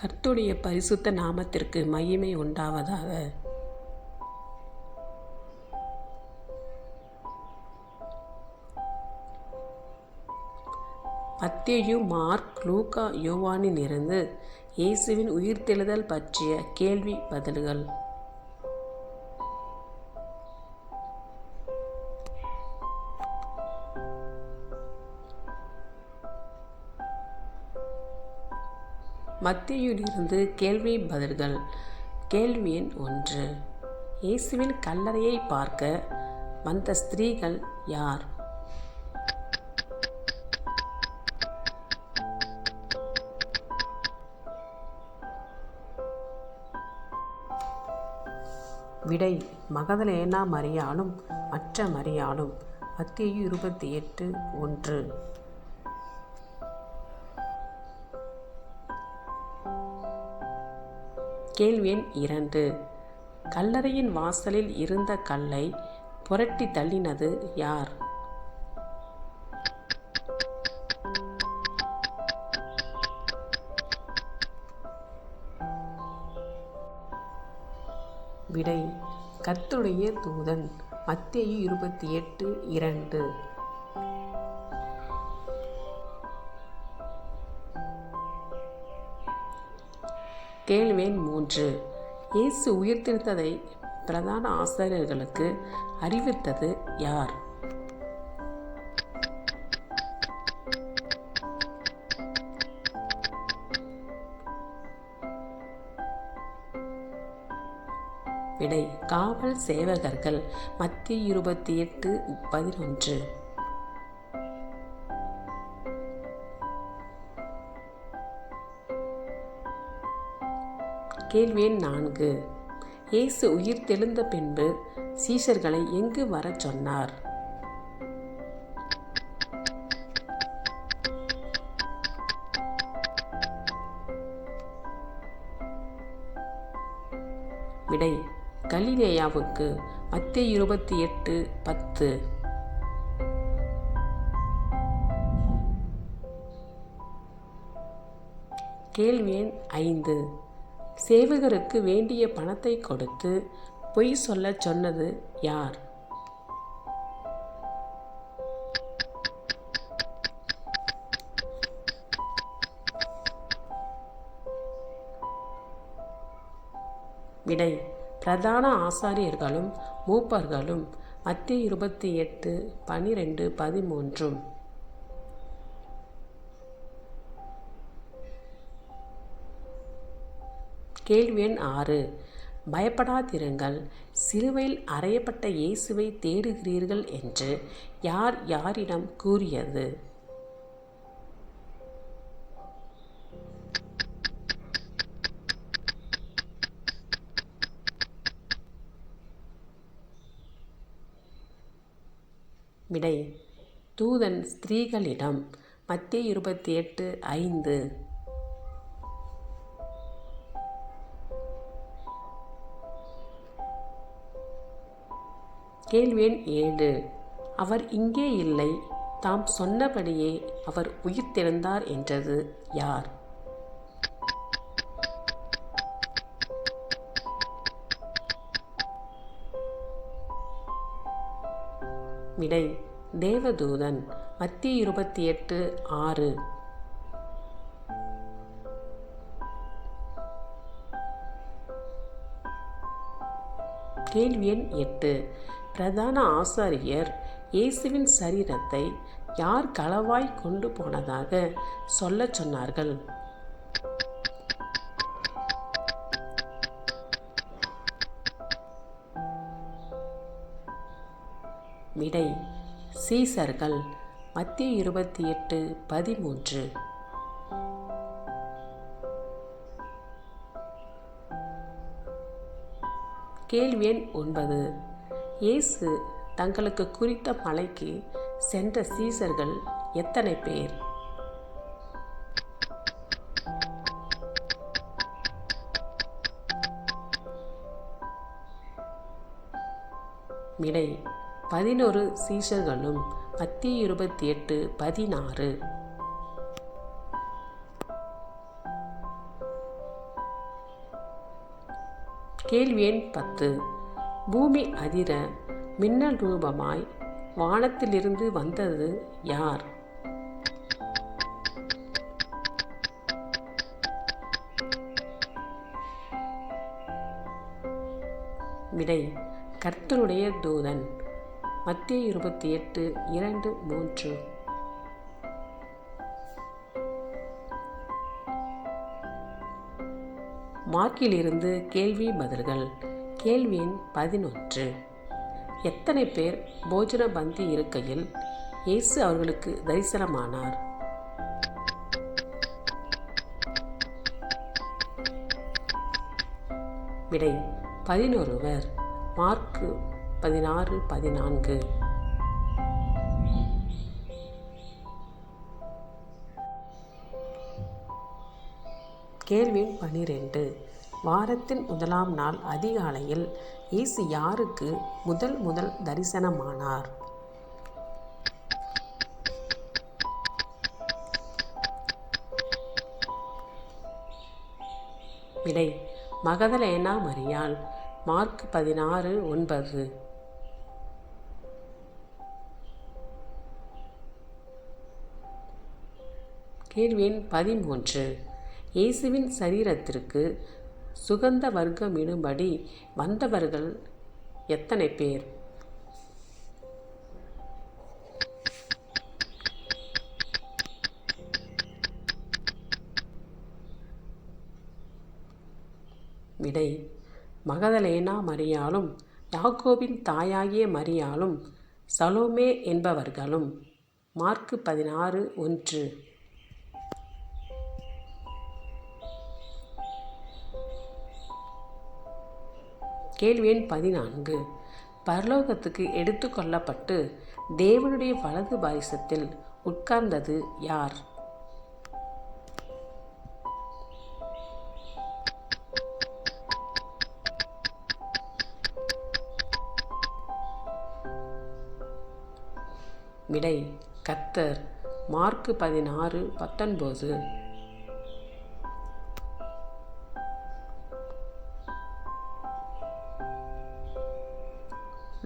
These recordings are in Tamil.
கர்த்துடைய பரிசுத்த நாமத்திற்கு மகிமை உண்டாவதாக. மத்தேயு மார்க் லூகா யோவானில் இருந்து இயேசுவின் உயிர்த்தெழுதல் பற்றிய கேள்வி பதில்கள். மத்தியிலிருந்து கேள்வி பதில்கள். கேள்வி எண் ஒன்று. இயேசுவின் கல்லறையை பார்க்க வந்த ஸ்திரீகள் யார்? விடை. மகதலேனா மரியாலும் மற்ற மரியாலும் மத்திய இருபத்தி எட்டு ஒன்று. கேள்வி எண் இரண்டு. கல்லறையின் வாசலில் இருந்த கல்லை புரட்டி தள்ளினது யார்? விடை. கத்துடைய தூதன் மத்தேயு இருபத்தி எட்டு இரண்டு. கேள்வேன் மூன்று. இயேசு உயிர்த்தெழுத்ததை பிரதான ஆசிரியர்களுக்கு அறிவித்தது யார்? விடை காவல் சேவகர்கள் மத்திய இருபத்தி எட்டு பதினொன்று. கேள்வி எண் நான்கு. இயேசு உயிர் தெழுந்த பின்பு சீஷர்களை எங்கு வரச் சொன்னார்? விடை கலிலேயாவுக்கு மத்திய இருபத்தி எட்டு பத்து. கேள்வி எண் ஐந்து. சேவகருக்கு வேண்டிய பணத்தை கொடுத்து பொய் சொல்லச் சொன்னது யார்? விடை. பிரதான ஆசாரியர்களும் மூப்பர்களும் மத்திய இருபத்தி எட்டு பனிரெண்டு பதிமூன்றும் கேள்வி எண் ஆறு. பயப்படாதிருங்கள். சிலுவையில் அறையப்பட்ட இயேசுவை தேடுகிறீர்கள் என்று யார் யாரிடம் கூறியது? விடை. தூதன் ஸ்திரீகளிடம் மத்திய இருபத்தி எட்டு ஐந்து. கேள்வி எண் ஏழு. அவர் இங்கே இல்லை. தாம் சொன்னபடியே அவர் உயிர்த்தெழுந்தார் என்றது யார்? விடை தேவதூதன் மத்திய இருபத்தி எட்டு ஆறு. கேள்வி எண் எட்டு. பிரதான ஆசாரியர் இயேசுவின் சரீரத்தை யார் களவாய் கொண்டு போனதாக சொல்லச் சொன்னார்கள். விடை சீசர்கள் மத்திய இருபத்தி எட்டு பதிமூன்று. கேள்வி எண் ஒன்பது. இயேசு தங்களுக்கு குறித்த மலைக்கு சென்ற சீசர்கள் எத்தனை பேர்? விடை பதினொரு சீசர்களும் பத்து இருபத்தி எட்டு பதினாறு. கேள்வி எண் பத்து. பூமி அதிர மின்னல் ரூபமாய் வானத்திலிருந்து வந்தது யார்? விடை கர்த்தருடைய தூதன் மத்திய இருபத்தி எட்டு இரண்டு மூன்று. மார்க்கிலிருந்து கேள்வி பதில்கள். கேள்வி எண் பதினொன்று. எத்தனை பேர் போஜன பந்தி இருக்கையில் இயேசு அவர்களுக்கு தரிசனமானார்? விடை பதினொருவர். மார்க்கு பதினாறு பதினான்கு. கேள்வி பனிரெண்டு. வாரத்தின் முதலாம் நாள் அதிகாலையில் இயேசு யாருக்கு முதல் முதல் தரிசனமானார்? விடை மகதலேனா மரியாள் மார்க் பதினாறு ஒன்பது. கேள்வி எண் பதிமூன்று இயேசுவின் சரீரத்திற்கு சுகந்த வர்க்கம் இடும்படி வந்தவர்கள் எத்தனை பேர்? விடை மகதலேனா மரியாலும் யாக்கோபின் தாயாகிய மரியாலும் சலோமே என்பவர்களும். மார்க்கு பதினாறு ஒன்று. கேள்வி எண் பதினான்கு. பரலோகத்துக்கு எடுத்து கொள்ளப்பட்டு தேவனுடைய வலது பாரிசத்தில் உட்கார்ந்தது யார்? விடை கத்தர் மார்க்கு பதினாறு பத்தொன்பது.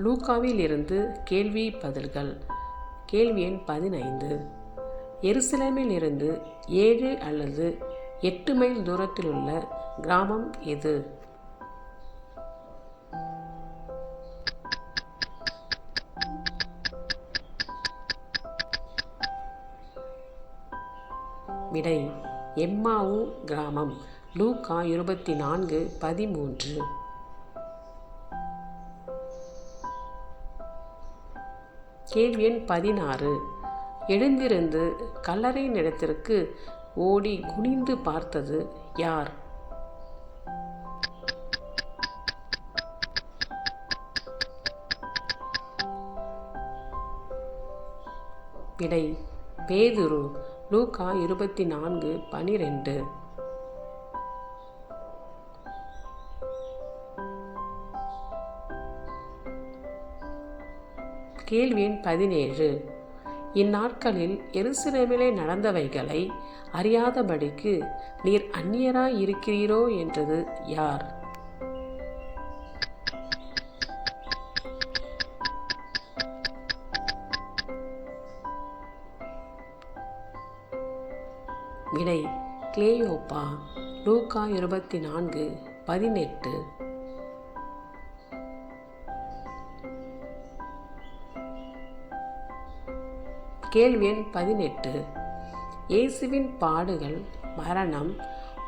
லூக்காவில் இருந்து கேள்வி பதில்கள். கேள்வி எண் பதினைந்து. எருசலேமில் இருந்து ஏழு அல்லது எட்டு மைல் தூரத்தில் உள்ள கிராமம் எது? விடை எம்மாவு கிராமம். லூக்கா இருபத்தி நான்கு பதிமூன்று. கேள்வி எண் பதினாறு. எழுந்திருந்து கல்லறை நிலத்திற்கு ஓடி குனிந்து பார்த்தது யார்? விடை பேதுரு லூகா இருபத்தி நான்கு பனிரெண்டு. கேள்வி எண் பதினேழு. இந்நாட்களில் எருசலேமிலே நடந்தவைகளை அறியாதபடிக்கு நீர் அந்நியராய் இருக்கிறீரோ என்றது யார்? விடை கிளேயோப்பா லூக்கா இருபத்தி நான்கு பதினெட்டு. கேள்வி எண் பதினெட்டு. இயேசுவின் பாடுகள் மரணம்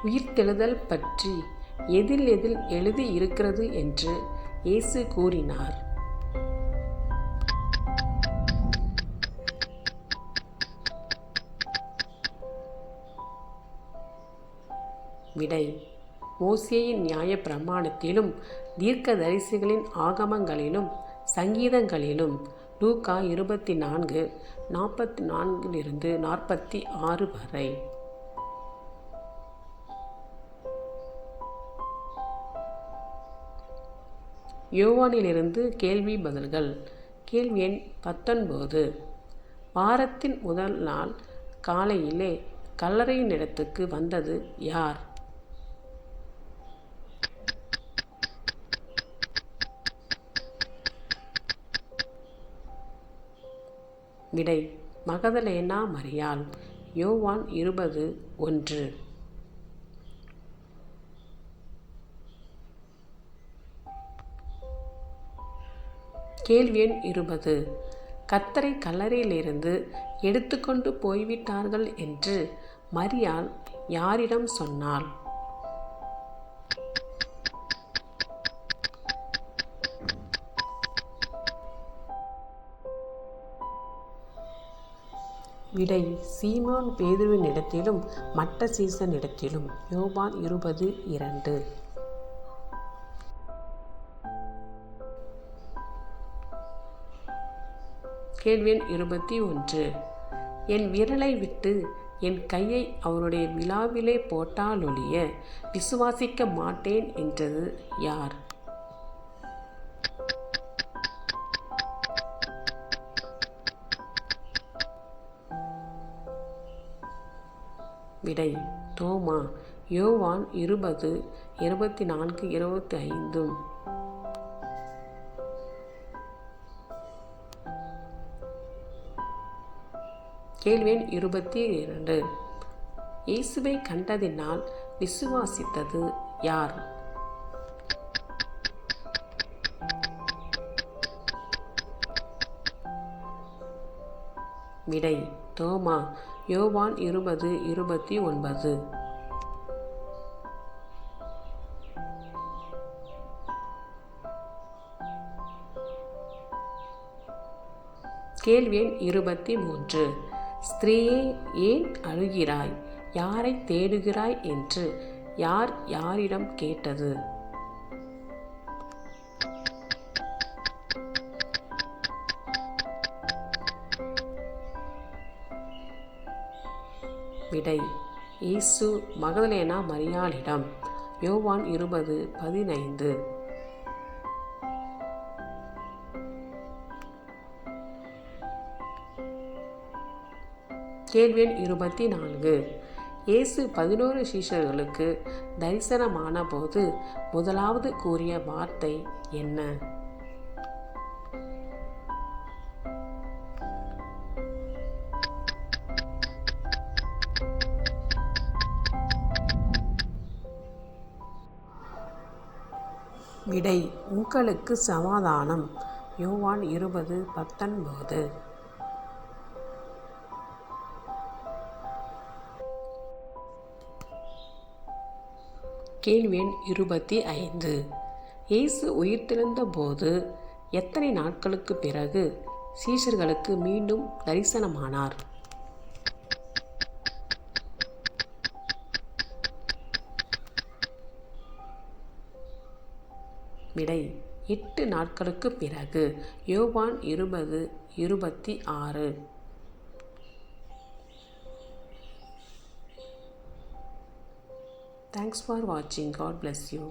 உயிர்த்தெழுதல் பற்றி எதில் எதில் எழுதி இருக்கிறது என்று இயேசு கூறினார். விடை. மோசேயின் நியாய பிரமாணத்திலும் தீர்க்க தரிசிகளின் ஆகமங்களிலும் சங்கீதங்களிலும் லூக்கா இருபத்தி நான்கு நாற்பத்தி நான்கிலிருந்து நாற்பத்தி ஆறு வரை. யோவானிலிருந்து கேள்வி பதில்கள். கேள்வி எண் பத்தொன்பது. வாரத்தின் முதல் நாள் காலையிலே கல்லறையின் இடத்துக்கு வந்தது யார்? விடை மகதலேனா மரியாள் யோவான் இருபது ஒன்று. கேள்வி எண் இருபது. கத்தரை கல்லறையிலிருந்து எடுத்துக்கொண்டு போய்விட்டார்கள் என்று மரியாள் யாரிடம் சொன்னாள்? விடை சீமான் பேதுவினிடத்திலும் மட்ட சீசனிடத்திலும் யோபான் இருபது இரண்டு. கேள்வி எண் இருபத்தி ஒன்று. என் விரலை விட்டு என் கையை அவருடைய விழாவிலே போட்டாலொழிய விசுவாசிக்க மாட்டேன் என்றது யார்? விடை தோமா யோவான் இருபது இருபத்தி நான்கு இருபத்தி ஐந்தும் கேள்வி இருபத்தி இரண்டு இயேசுவை கண்டதினால் விசுவாசித்தது யார்? விடை தோமா யோவான் இருபது இருபத்தி ஒன்பது. கேள்வி எண் இருபத்தி மூன்று. ஸ்திரீயே ஏன் அழுகிறாய்? யாரை தேடுகிறாய் என்று யார் யாரிடம் கேட்டது? விடை. இயேசு மகதலேனா மரியாளிடம். யோவான் இருபது பதினைந்து. கேள்வி இருபத்தி நான்கு இயேசு பதினோரு சீஷர்களுக்கு தரிசனமான போது முதலாவது கூறிய வார்த்தை என்ன? விடை உங்களுக்கு சமாதானம். யோவான் இருபது பத்தொன்பது. கேள்வி எண் இருபத்தி ஐந்து. இயேசு உயிர்த்தெழுந்த போது எத்தனை நாட்களுக்கு பிறகு சீஷர்களுக்கு மீண்டும் தரிசனமானார்? விடை. எட்டு நாட்களுக்கு பிறகு யோவான் இருபது இருபத்தி ஆறு. தேங்க்ஸ் ஃபார் வாட்சிங் காட் பிளஸ் யூ